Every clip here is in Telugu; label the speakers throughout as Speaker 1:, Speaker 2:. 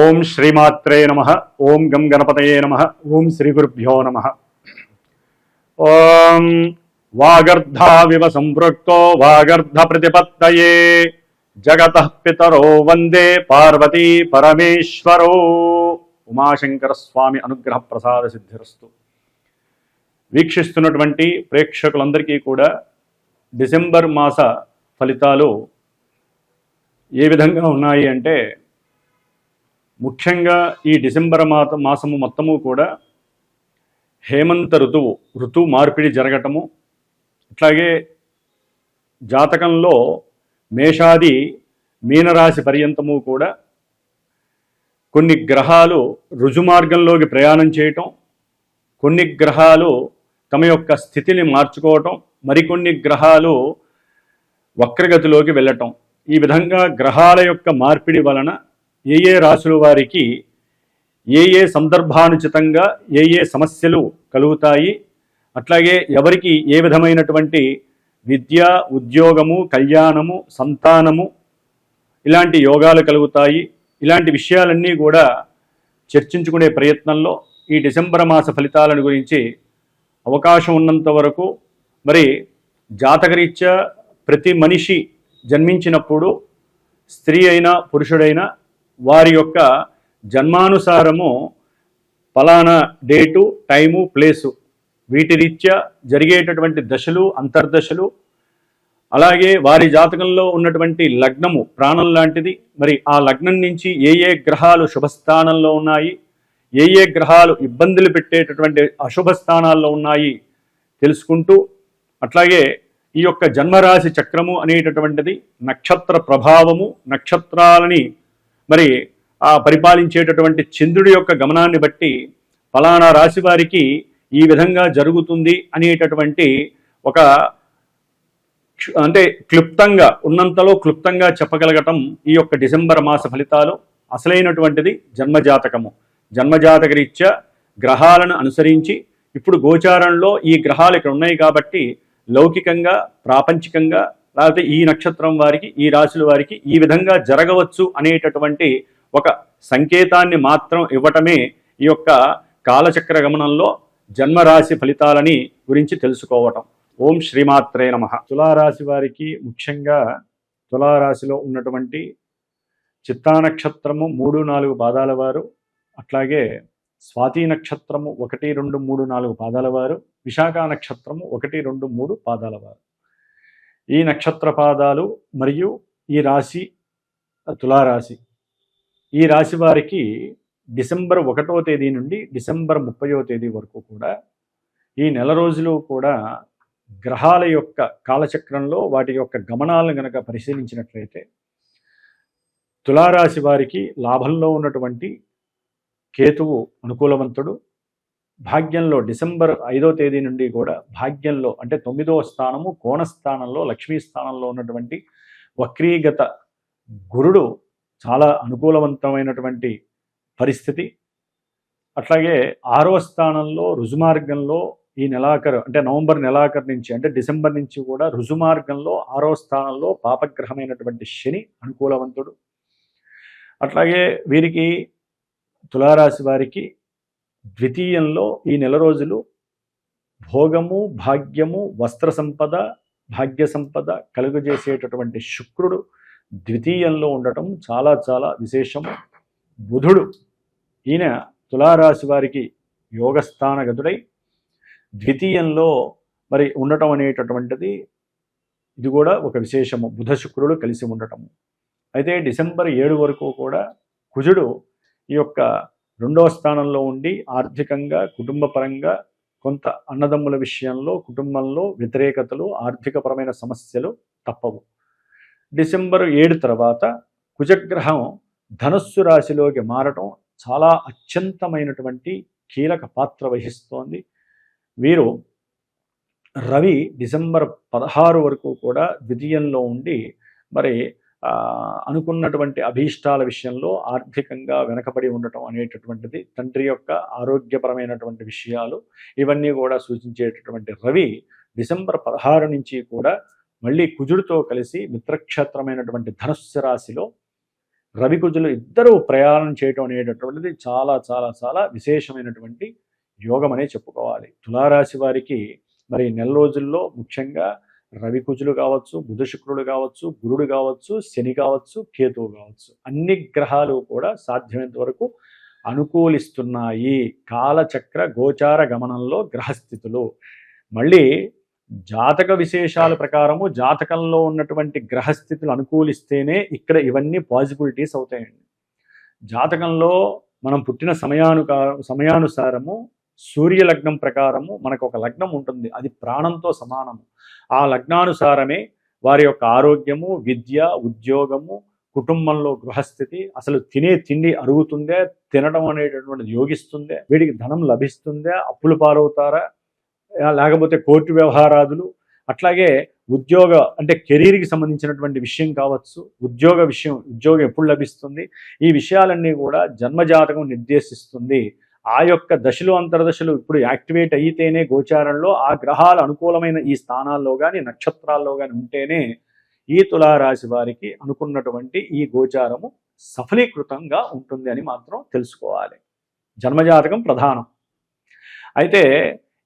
Speaker 1: ఓం శ్రీమాత్రే నమ ఓం గం గణపతయే నమ ఓం శ్రీ గురుభ్యో నమ. ఓం వాగర్ధావివ సంపృక్తో వాగర్ధ ప్రతిపత్తయే జగత పితరో వందే పార్వతీ పరమేశ్వరో. ఉమాశంకర స్వామి అనుగ్రహ ప్రసాద సిద్ధిరస్తు. వీక్షిస్తున్నటువంటి ప్రేక్షకులందరికీ కూడా డిసెంబర్ మాస ఫలితాలు ఏ విధంగా ఉన్నాయి అంటే ముఖ్యంగా ఈ డిసెంబర్ మాత మాసము మొత్తము కూడా హేమంత ఋతువు ఋతువు మార్పిడి జరగటము అట్లాగే జాతకంలో మేషాది మీనరాశి పర్యంతము కూడా కొన్ని గ్రహాలు రుజుమార్గంలోకి ప్రయాణం చేయటం కొన్ని గ్రహాలు తమ యొక్క స్థితిని మార్చుకోవటం మరికొన్ని గ్రహాలు వక్రగతిలోకి వెళ్ళటం. ఈ విధంగా గ్రహాల యొక్క మార్పిడి వలన ఏ ఏ రాశుల వారికి ఏ ఏ సందర్భానుచితంగా ఏ ఏ సమస్యలు కలుగుతాయి అట్లాగే ఎవరికి ఏ విధమైనటువంటి విద్య ఉద్యోగము కళ్యాణము సంతానము ఇలాంటి యోగాలు కలుగుతాయి ఇలాంటి విషయాలన్నీ కూడా చర్చించుకునే ప్రయత్నంలో ఈ డిసెంబర్ మాస ఫలితాలను గురించి అవకాశం ఉన్నంత వరకు మరి జాతకరీత్యా ప్రతి మనిషి జన్మించినప్పుడు స్త్రీ అయినా పురుషుడైనా వారి యొక్క జన్మానుసారము ఫలానా డేటు టైము ప్లేసు వీటి రీత్యా జరిగేటటువంటి దశలు అంతర్దశలు అలాగే వారి జాతకంలో ఉన్నటువంటి లగ్నము ప్రాణం లాంటిది. మరి ఆ లగ్నం నుంచి ఏ ఏ గ్రహాలు శుభస్థానంలో ఉన్నాయి ఏ ఏ గ్రహాలు ఇబ్బందులు పెట్టేటటువంటి అశుభ స్థానాల్లో ఉన్నాయి తెలుసుకుంటూ అట్లాగే ఈ యొక్క జన్మరాశి చక్రము అనేటటువంటిది నక్షత్ర ప్రభావము నక్షత్రాలని మరి ఆ పరిపాలించేటటువంటి చంద్రుడి యొక్క గమనాన్ని బట్టి ఫలానా రాశి వారికి ఈ విధంగా జరుగుతుంది అనేటటువంటి ఒక అంటే క్లుప్తంగా ఉన్నంతలో క్లుప్తంగా చెప్పగలగటం ఈ యొక్క డిసెంబర్ మాస ఫలితాలు అసలైనటువంటిది జన్మజాతకము. జన్మజాతక రీత్యా గ్రహాలను అనుసరించి ఇప్పుడు గోచారంలో ఈ గ్రహాలు ఇక్కడ ఉన్నాయి కాబట్టి లౌకికంగా ప్రాపంచికంగా లేకపోతే ఈ నక్షత్రం వారికి ఈ రాశుల వారికి ఈ విధంగా జరగవచ్చు అనేటటువంటి ఒక సంకేతాన్ని మాత్రం ఇవ్వటమే ఈ యొక్క కాలచక్ర గమనంలో జన్మరాశి ఫలితాలని గురించి తెలుసుకోవటం. ఓం శ్రీమాత్రే నమ. తులారాశి వారికి ముఖ్యంగా తులారాశిలో ఉన్నటువంటి చిత్తా నక్షత్రము మూడు నాలుగు పాదాల వారు అట్లాగే స్వాతి నక్షత్రము ఒకటి రెండు మూడు నాలుగు పాదాల వారు విశాఖ నక్షత్రము ఒకటి రెండు మూడు పాదాల వారు. ఈ నక్షత్ర పాదాలు మరియు ఈ రాశి తులారాశి. ఈ రాశి వారికి డిసెంబర్ ఒకటో తేదీ నుండి డిసెంబర్ ముప్పయో తేదీ వరకు కూడా ఈ నెల రోజులు కూడా గ్రహాల యొక్క కాలచక్రంలో వాటి యొక్క గమనాలను గనక పరిశీలించినట్లయితే తులారాశి వారికి లాభంలో ఉన్నటువంటి కేతువు అనుకూలవంతుడు భాగ్యంలో డిసెంబర్ ఐదో తేదీ నుండి కూడా భాగ్యంలో అంటే తొమ్మిదవ స్థానము కోణస్థానంలో లక్ష్మీ స్థానంలో ఉన్నటువంటి వక్రీగత గురుడు చాలా అనుకూలవంతమైనటువంటి పరిస్థితి. అట్లాగే ఆరవ స్థానంలో రుజుమార్గంలో ఈ నెలాఖరు అంటే నవంబర్ నెలాఖరు నుంచి అంటే డిసెంబర్ నుంచి కూడా రుజుమార్గంలో ఆరవ స్థానంలో పాపగ్రహమైనటువంటి శని అనుకూలవంతుడు. అట్లాగే వీరికి తులారాశి వారికి ద్వితీయంలో ఈ నెల రోజులు భోగము భాగ్యము వస్త్ర సంపద భాగ్య సంపద కలుగజేసేటటువంటి శుక్రుడు ద్వితీయంలో ఉండటం చాలా చాలా విశేషము. బుధుడు ఈయన తులారాశి వారికి యోగస్థానగతుడై ద్వితీయంలో మరి ఉండటం అనేటటువంటిది ఇది కూడా ఒక విశేషము. బుధ శుక్రుడు కలిసి ఉండటము. అయితే డిసెంబర్ ఏడు వరకు కూడా కుజుడు ఈ యొక్క రెండవ స్థానంలో ఉండి ఆర్థికంగా కుటుంబపరంగా కొంత అన్నదమ్ముల విషయంలో కుటుంబంలో వ్యతిరేకతలు ఆర్థికపరమైన సమస్యలు తప్పవు. డిసెంబర్ ఏడు తర్వాత కుజగ్రహం ధనుస్సు రాశిలోకి మారటం చాలా అత్యంతమైనటువంటి కీలక పాత్ర వహిస్తోంది. వీరు రవి డిసెంబర్ పదహారు వరకు కూడా ద్వితీయంలో ఉండి మరి అనుకున్నటువంటి అభీష్టాల విషయంలో ఆర్థికంగా వెనకబడి ఉండటం అనేటటువంటిది తండ్రి యొక్క ఆరోగ్యపరమైనటువంటి విషయాలు ఇవన్నీ కూడా సూచించేటటువంటి రవి డిసెంబర్ పదహారు నుంచి కూడా మళ్ళీ కుజుడితో కలిసి మిత్రక్షేత్రమైనటువంటి ధనుస్సు రాశిలో రవికుజులు ఇద్దరూ ప్రయాణం చేయటం అనేటటువంటిది చాలా చాలా చాలా విశేషమైనటువంటి యోగం అనే చెప్పుకోవాలి. తులారాశి వారికి మరి నెల రోజుల్లో ముఖ్యంగా రవి కుజులు కావచ్చు బుధ శుక్రుడు కావచ్చు గురుడు కావచ్చు శని కావచ్చు కేతువు కావచ్చు. అన్ని గ్రహాలు కూడా సాధ్యమైనంత వరకు అనుకూలిస్తున్నాయి. కాలచక్ర గోచార గమనంలో గ్రహస్థితులు. మళ్ళీ జాతక విశేషాల ప్రకారము జాతకంలో ఉన్నటువంటి గ్రహస్థితులు అనుకూలిస్తేనే ఇక్కడ ఇవన్నీ పాజిబిలిటీస్ అవుతాయండి. జాతకంలో మనం పుట్టిన సమయానుకా సమయానుసారము సూర్య లగ్నం ప్రకారము మనకు ఒక లగ్నం ఉంటుంది. అది ప్రాణంతో సమానము. ఆ లగ్నానుసారమే వారి యొక్క ఆరోగ్యము విద్య ఉద్యోగము కుటుంబంలో గృహస్థితి అసలు తినే తిండి అరుగుతుందే తినడం అనేటటువంటిది యోగిస్తుందే వీడికి ధనం లభిస్తుందే అప్పులు పాలవుతారా లేకపోతే కోర్టు వ్యవహారాదులు అట్లాగే ఉద్యోగ అంటే కెరీర్కి సంబంధించినటువంటి విషయం కావచ్చు ఉద్యోగ విషయం ఉద్యోగం ఎప్పుడు లభిస్తుంది ఈ విషయాలన్నీ కూడా జన్మజాతకం నిర్దేశిస్తుంది. ఆ యొక్క దశలు అంతర్దశలు ఇప్పుడు యాక్టివేట్ అయితేనే గోచారంలో ఆ గ్రహాలు అనుకూలమైన ఈ స్థానాల్లో కానీ నక్షత్రాల్లో కానీ ఉంటేనే ఈ తులారాశి వారికి అనుకున్నటువంటి ఈ గోచారము సఫలీకృతంగా ఉంటుంది అని మాత్రం తెలుసుకోవాలి. జన్మజాతకం ప్రధానం. అయితే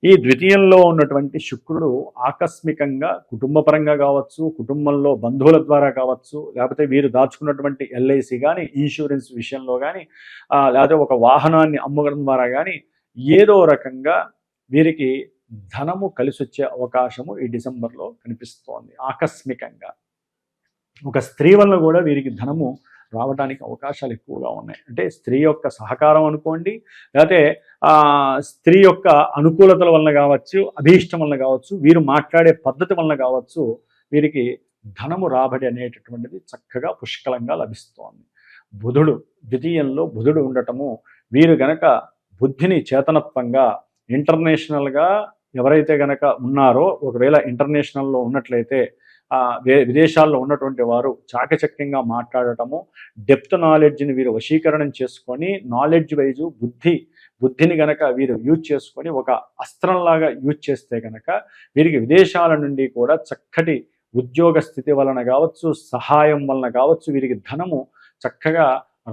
Speaker 1: ఈ ద్వితీయంలో ఉన్నటువంటి శుక్రుడు ఆకస్మికంగా కుటుంబపరంగా కావచ్చు కుటుంబంలో బంధువుల ద్వారా కావచ్చు లేకపోతే వీరు దాచుకున్నటువంటి ఎల్ఐసి కానీ ఇన్సూరెన్స్ విషయంలో కానీ లేకపోతే ఒక వాహనాన్ని అమ్మడం ద్వారా కానీ ఏదో రకంగా వీరికి ధనము కలిసి వచ్చే అవకాశము ఈ డిసెంబర్లో కనిపిస్తోంది ఆకస్మికంగా. ఒక స్త్రీ వల్ల కూడా వీరికి ధనము రావడానికి అవకాశాలు ఎక్కువగా ఉన్నాయి. అంటే స్త్రీ యొక్క సహకారం అనుకోండి లేకపోతే స్త్రీ యొక్క అనుకూలతల వలన కావచ్చు అభీష్టం వలన కావచ్చు వీరు మాట్లాడే పద్ధతి వలన కావచ్చు వీరికి ధనము రాబడి అనేటటువంటిది చక్కగా పుష్కలంగా లభిస్తోంది. బుధుడు ద్వితీయంలో బుధుడు ఉండటము వీరు గనక బుద్ధిని చేతనత్వంగా ఇంటర్నేషనల్గా ఎవరైతే గనక ఉన్నారో ఒకవేళ ఇంటర్నేషనల్లో ఉన్నట్లయితే విదేశాల్లో ఉన్నటువంటి వారు చాకచక్యంగా మాట్లాడటము డెప్త్ నాలెడ్జ్ని వీరు వశీకరణం చేసుకొని నాలెడ్జ్ వైజు బుద్ధి బుద్ధిని గనక వీరు యూజ్ చేసుకొని ఒక అస్త్రంలాగా యూజ్ చేస్తే గనక వీరికి విదేశాల నుండి కూడా చక్కటి ఉద్యోగ స్థితి వలన కావచ్చు సహాయం వలన కావచ్చు వీరికి ధనము చక్కగా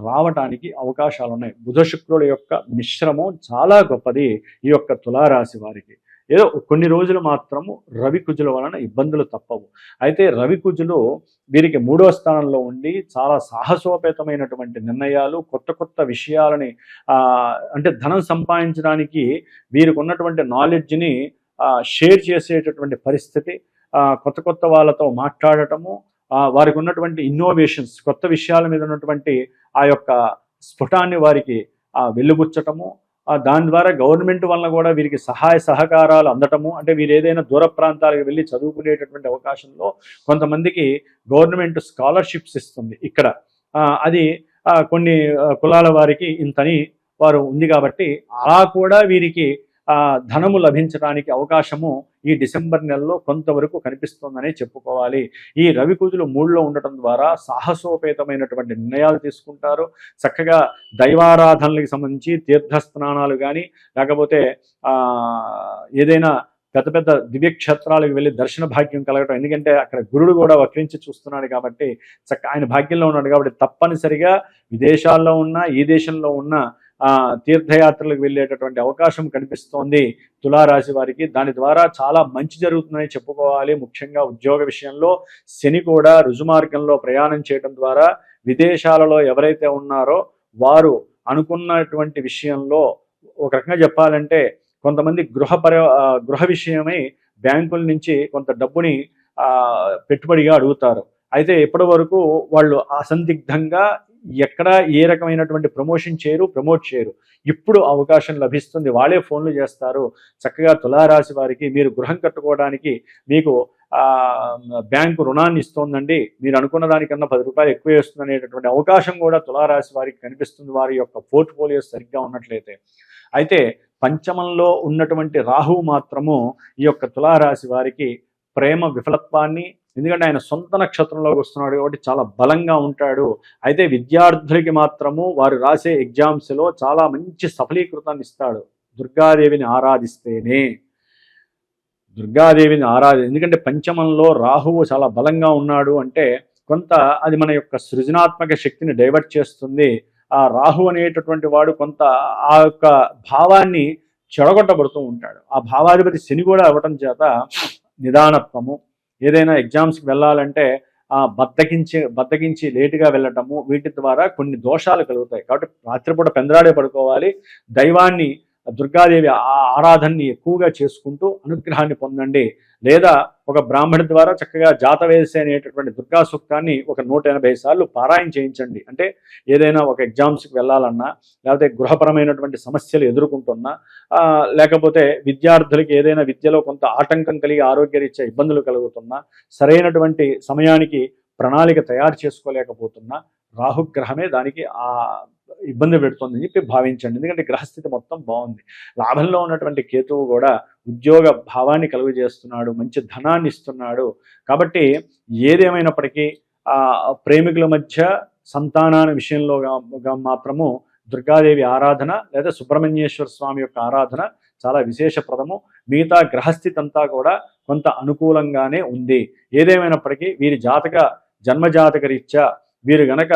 Speaker 1: రావటానికి అవకాశాలు ఉన్నాయి బుధ శుక్రుల యొక్క మిశ్రమం చాలా గొప్పది ఈ యొక్క తులారాశి వారికి. ఏదో కొన్ని రోజులు మాత్రము రవి కుజుల వలన ఇబ్బందులు తప్పవు. అయితే రవి కుజులు వీరికి మూడో స్థానంలో ఉండి చాలా సాహసోపేతమైనటువంటి నిర్ణయాలు కొత్త కొత్త విషయాలని అంటే ధనం సంపాదించడానికి వీరికి ఉన్నటువంటి నాలెడ్జ్ని షేర్ చేసేటటువంటి పరిస్థితి కొత్త కొత్త వాళ్ళతో మాట్లాడటము వారికి ఉన్నటువంటి ఇన్నోవేషన్స్ కొత్త విషయాల మీద ఉన్నటువంటి ఆ యొక్క స్ఫుటాన్ని వారికి వెలుగుచ్చటము దాని ద్వారా గవర్నమెంట్ వలన కూడా వీరికి సహాయ సహకారాలు అందటము అంటే వీరు ఏదైనా దూర ప్రాంతాలకు వెళ్ళి చదువుకునేటటువంటి అవకాశంలో కొంతమందికి గవర్నమెంట్ స్కాలర్షిప్స్ ఇస్తుంది ఇక్కడ. అది కొన్ని కులాల వారికి ఇంతని వారు ఉంది కాబట్టి అలా కూడా వీరికి ధనము లభించడానికి అవకాశము ఈ డిసెంబర్ నెలలో కొంతవరకు కనిపిస్తోందనే చెప్పుకోవాలి. ఈ రవి కుజులు మూడులో ఉండటం ద్వారా సాహసోపేతమైనటువంటి నిర్ణయాలు తీసుకుంటారు. చక్కగా దైవారాధనలకు సంబంధించి తీర్థస్నానాలు కానీ లేకపోతే ఏదైనా పెద్ద పెద్ద దివ్యక్షేత్రాలకు వెళ్ళి దర్శన భాగ్యం కలగటం ఎందుకంటే అక్కడ గురుడు కూడా వక్రించి చూస్తున్నాడు కాబట్టి చక్క ఆయన భాగ్యంలో ఉన్నాడు కాబట్టి తప్పనిసరిగా విదేశాల్లో ఉన్న ఈ దేశంలో ఉన్న తీర్థయాత్రలకు వెళ్ళేటటువంటి అవకాశం కనిపిస్తోంది తులారాశి వారికి. దాని ద్వారా చాలా మంచి జరుగుతుందని చెప్పుకోవాలి. ముఖ్యంగా ఉద్యోగ విషయంలో శని కూడా రుజుమార్గంలో ప్రయాణం చేయడం ద్వారా విదేశాలలో ఎవరైతే ఉన్నారో వారు అనుకున్నటువంటి విషయంలో ఒక రకంగా చెప్పాలంటే కొంతమంది గృహ పరి గృహ విషయమై బ్యాంకుల నుంచి కొంత డబ్బుని పెట్టుబడిగా అడుగుతారు. అయితే ఇప్పటి వరకు వాళ్ళు అసందిగ్ధంగా ఎక్కడ ఏ రకమైనటువంటి ప్రమోషన్ చేయరు ప్రమోట్ చేయరు. ఇప్పుడు అవకాశం లభిస్తుంది వాళ్ళే ఫోన్లు చేస్తారు. చక్కగా తులారాశి వారికి మీరు గృహం కట్టుకోవడానికి మీకు బ్యాంకు రుణాన్ని ఇస్తోందండి. మీరు అనుకున్న దానికన్నా పది రూపాయలు ఎక్కువ వేస్తుంది అనేటటువంటి అవకాశం కూడా తులారాశి వారికి కనిపిస్తుంది. వారి యొక్క పోర్ట్ఫోలియో సరిగ్గా ఉన్నట్లయితే. అయితే పంచమంలో ఉన్నటువంటి రాహువు మాత్రము ఈ యొక్క తులారాశి వారికి ప్రేమ విఫలత్వాన్ని ఎందుకంటే ఆయన సొంత నక్షత్రంలోకి వస్తున్నాడు కాబట్టి చాలా బలంగా ఉంటాడు. అయితే విద్యార్థులకి మాత్రము వారు రాసే ఎగ్జామ్స్లో చాలా మంచి సఫలీకృతాన్ని ఇస్తాడు. దుర్గాదేవిని ఆరాధిస్తేనే. దుర్గాదేవిని ఆరాధి ఎందుకంటే పంచమంలో రాహువు చాలా బలంగా ఉన్నాడు అంటే కొంత అది మన యొక్క సృజనాత్మక శక్తిని డైవర్ట్ చేస్తుంది. ఆ రాహు అనేటటువంటి వాడు కొంత ఆ యొక్క భావాన్ని చెడగొట్టబడుతూ ఉంటాడు. ఆ భావాధిపతి శని కూడా అవ్వటం చేత నిదానత్వము ఏదైనా ఎగ్జామ్స్కి వెళ్ళాలంటే ఆ బద్దకించి బద్దకించి లేటుగా వెళ్ళటము వీటి ద్వారా కొన్ని దోషాలు కలుగుతాయి. కాబట్టి రాత్రిపూట పెందరాడే పడుకోవాలి. దైవాన్ని దుర్గాదేవి ఆ- ఆరాధనని ఎక్కువగా చేసుకుంటూ అనుగ్రహాన్ని పొందండి. లేదా ఒక బ్రాహ్మణి ద్వారా చక్కగా జాతవేసి అనేటటువంటి దుర్గా సూక్తాన్ని ఒక నూట ఎనభై సార్లు పారాయణ చేయించండి. అంటే ఏదైనా ఒక ఎగ్జామ్స్కి వెళ్ళాలన్నా లేకపోతే గృహపరమైనటువంటి సమస్యలు ఎదుర్కొంటున్నా లేకపోతే విద్యార్థులకి ఏదైనా విద్యలో కొంత ఆటంకం కలిగి ఆరోగ్యరీత్యా ఇబ్బందులు కలుగుతున్నా సరైనటువంటి సమయానికి ప్రణాళిక తయారు చేసుకోలేకపోతున్నా రాహుగ్రహమే దానికి ఆ ఇబ్బంది పెడుతుందని చెప్పి భావించండి. ఎందుకంటే గ్రహస్థితి మొత్తం బాగుంది. లాభంలో ఉన్నటువంటి కేతువు కూడా ఉద్యోగ భావాన్ని కలుగు చేస్తున్నాడు మంచి ధనాన్ని ఇస్తున్నాడు. కాబట్టి ఏదేమైనప్పటికీ ఆ ప్రేమికుల మధ్య సంతానాల విషయంలో మాత్రము దుర్గాదేవి ఆరాధన లేదా సుబ్రహ్మణ్యేశ్వర స్వామి యొక్క ఆరాధన చాలా విశేషప్రదము. మిగతా గ్రహస్థితి అంతా కూడా కొంత అనుకూలంగానే ఉంది. ఏదేమైనప్పటికీ వీరి జాతక జన్మజాతక రీత్యా వీరు గనక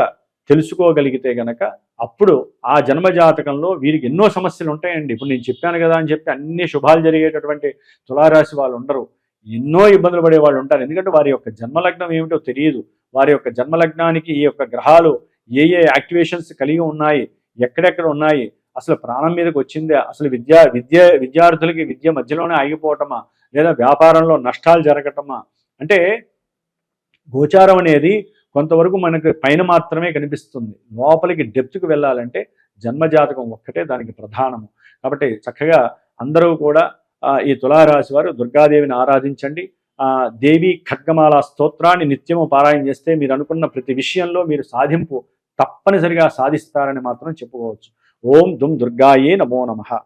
Speaker 1: తెలుసుకోగలిగితే గనక అప్పుడు ఆ జన్మజాతకంలో వీరికి ఎన్నో సమస్యలు ఉంటాయండి. ఇప్పుడు నేను చెప్పాను కదా అని చెప్పి అన్ని శుభాలు జరిగేటటువంటి తులారాశి వాళ్ళు ఉండరు. ఎన్నో ఇబ్బందులు పడే వాళ్ళు ఉంటారు. ఎందుకంటే వారి యొక్క జన్మలగ్నం ఏమిటో తెలియదు. వారి యొక్క జన్మలగ్నానికి ఈ యొక్క గ్రహాలు ఏ ఏ యాక్టివేషన్స్ కలిగి ఉన్నాయి ఎక్కడెక్కడ ఉన్నాయి అసలు ప్రాణం మీదకి వచ్చిందే అసలు విద్యా విద్య విద్యార్థులకి విద్య మధ్యలోనే ఆగిపోవటమా లేదా వ్యాపారంలో నష్టాలు జరగటమా? అంటే గోచారం అనేది కొంతవరకు మనకు పైన మాత్రమే కనిపిస్తుంది. లోపలికి డెప్త్కి వెళ్ళాలంటే జన్మజాతకం ఒక్కటే దానికి ప్రధానము. కాబట్టి చక్కగా అందరూ కూడా ఈ తులారాశి వారు దుర్గాదేవిని ఆరాధించండి. దేవి ఖడ్గమాల స్తోత్రాన్ని నిత్యము పారాయణ చేస్తే మీరు అనుకున్న ప్రతి విషయంలో మీరు సాధింపు తప్పనిసరిగా సాధిస్తారని మాత్రం చెప్పుకోవచ్చు. ఓం దుమ్ దుర్గాయే నమో నమః.